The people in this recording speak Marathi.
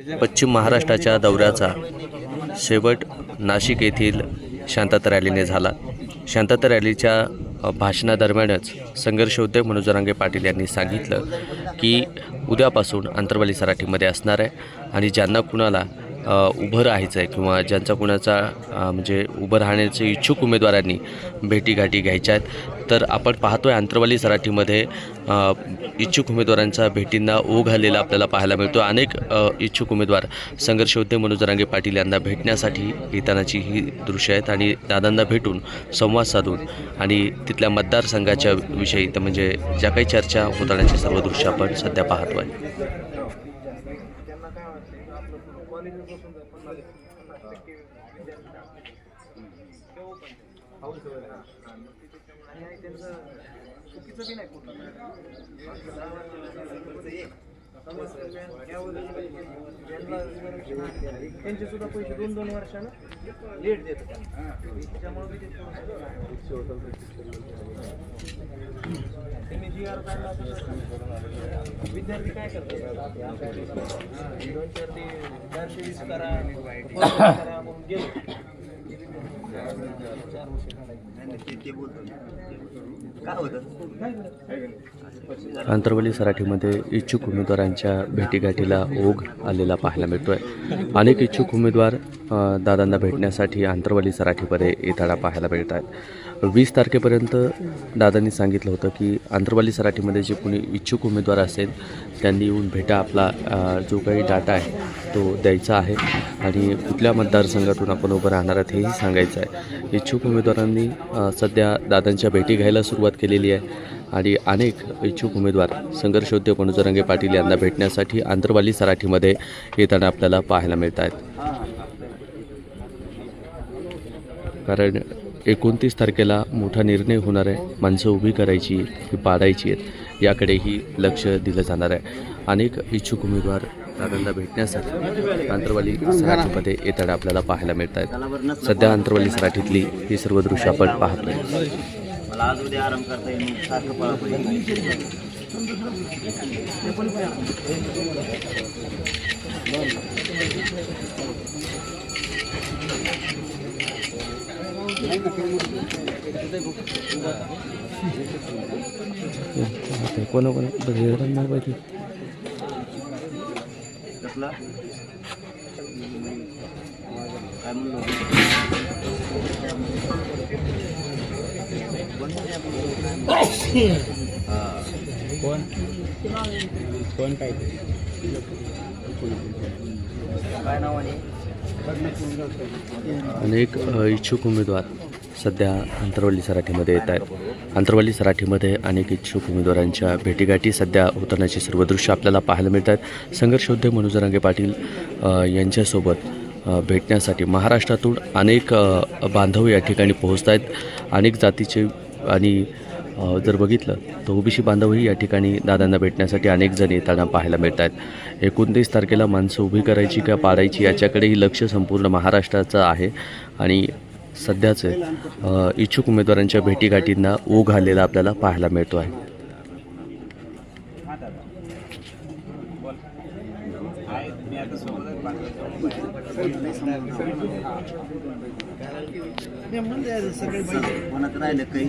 पश्चिम महाराष्ट्राच्या दौऱ्याचा शेवट नाशिक येथील शांतता रॅलीने झाला. शांतता रॅलीच्या भाषणादरम्यानच संघर्षोद्योग मनोजरांगे मनोज पाटील यांनी सांगितलं की उद्यापासून आंतरवाली सराठीमध्ये असणार आहे आणि ज्यांना कुणाला उभं राहायचं आहे किंवा ज्यांचा कुणाचा म्हणजे उभं राहण्याचे इच्छुक उमेदवारांनी भेटीगाठी घ्यायच्या आहेत तर आपण पाहतोय आंतरवाली सराठीमध्ये इच्छुक उमेदवारांचा भेटींना ओघ आलेला आपल्याला पाहायला मिळतो अनेक इच्छुक उमेदवार संघर्षयोद्धे मनोज रांगे पाटील यांना भेटण्यासाठी येतानाची ही दृश्य आहेत आणि दादांना भेटून संवाद साधून आणि तिथल्या मतदारसंघाच्या विषयी तर म्हणजे ज्या काही चर्चा होताण्याची सर्व दृश्य आपण सध्या पाहतो आहे पाहतोय त्यांचे सुद्धा पैसे दोन दोन वर्षानं लेट देत त्याच्यामुळे त्यांनी जी आर काढला विद्यार्थी काय करतात दोन चार ते चारशे वीस करा करा म्हणून गेलो. आंतरवली सराठीमध्ये इच्छुक उमेदवारांच्या भेटीगाठीला ओघ आलेला पाहायला मिळतो आहे अनेक इच्छुक उमेदवार दादांना भेटण्यासाठी आंतरवली सराठीमध्ये येताना पाहायला मिळत आहेत. वीस तारखेपर्यंत दादांनी सांगितलं होतं की आंध्रवाली सराठीमध्ये जे कोणी इच्छुक उमेदवार असेल त्यांनी येऊन भेटा आपला जो काही डाटा आहे तो द्यायचा आहे. आणि कुठल्या मतदारसंघातून आपण उभं राहणार आहात हेही सांगायचं आहे. इच्छुक उमेदवारांनी सध्या दादांच्या भेटी घ्यायला सुरुवात केलेली आहे. आणि अनेक इच्छुक उमेदवार संघर्षोद्योग मनोजरंगे पाटील यांना भेटण्यासाठी आंतरवाली सराठीमध्ये येताना आपल्याला पाहायला मिळत आहेत कारण एकोणतीस तारखेला मोठा निर्णय होणार आहे. माणसं उभी करायची की पाडायची आहेत. याकडेही लक्ष दिलं जाणार आहे. अनेक इच्छुक उमेदवार दादांना भेटण्यासाठी आंतरवाली सराठीमध्ये येताना आपल्याला पाहायला मिळत आहेत. सध्या आंतरवाली सराठीतली ही सर्व दृश्य आपण पाहतो आहे आज उद्या आराम करता येईल सारखं पळापळी कोणा कोणा नाही पाहिजे कसला काय म्हणलो काय नावाने अनेक इच्छुक उमेदवार सध्या अंतरवली सराठीमध्ये येत आहेत. अंतरवली सराठीमध्ये अनेक इच्छुक उमेदवारांच्या भेटीगाठी सध्या होतानाची सर्व दृश्य आपल्याला पाहायला मिळत आहेत संघर्षोद्योग मनोजरांगे पाटील यांच्यासोबत भेटण्यासाठी महाराष्ट्रातून अनेक बांधव या ठिकाणी पोहोचत आहेत अनेक जातीचे आणि जर बघितलं तर ओबीसी बांधवही या ठिकाणी दादांना भेटण्यासाठी अनेक जण येताना पाहायला मिळत आहेत एकोणतीस तारखेला माणसं उभी करायची का पाडायची याच्याकडेही लक्ष संपूर्ण महाराष्ट्राचं आहे. आणि सध्याचे इच्छुक उमेदवारांच्या भेटीगाठींना ओघ आलेला आपल्याला पाहायला मिळतो आहे कोणाचं राहिलं काही